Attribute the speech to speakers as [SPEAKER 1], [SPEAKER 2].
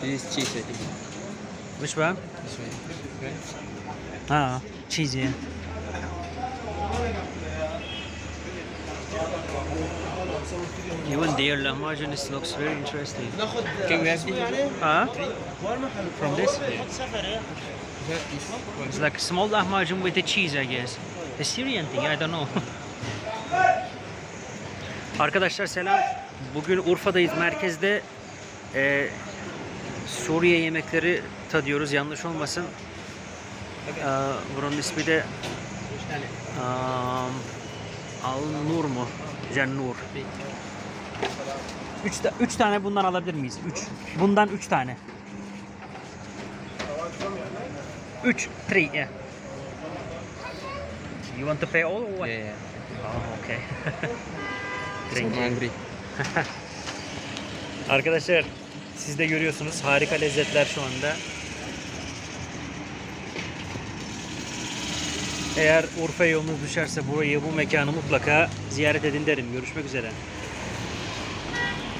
[SPEAKER 1] This is cheese, I think.
[SPEAKER 2] Which one?
[SPEAKER 1] This one. Right?
[SPEAKER 2] Ha, cheese yeah. Even their lahmacun looks very interesting.
[SPEAKER 1] Can we have this?
[SPEAKER 2] Huh? From this?
[SPEAKER 1] Yeah.
[SPEAKER 2] It's like a small lahmacun with the cheese I guess. The Syrian thing I don't know. Arkadaşlar selam. Bugün Urfa'dayız merkezde. Ee, Suriye yemekleri tadıyoruz yanlış olmasın. Ee, buranın ismi de um, Al Nur mu? Cennur. Üç, ta- üç tane bundan alabilir miyiz? Üç. Bundan üç tane. Üç. Three. Yeah. You want to pay all or what?
[SPEAKER 1] Yeah, yeah.
[SPEAKER 2] Oh, okay. Thank you. Arkadaşlar siz de görüyorsunuz harika lezzetler şu anda. Eğer Urfa yolunuz düşerse burayı bu mekanı mutlaka ziyaret edin derim. Görüşmek üzere.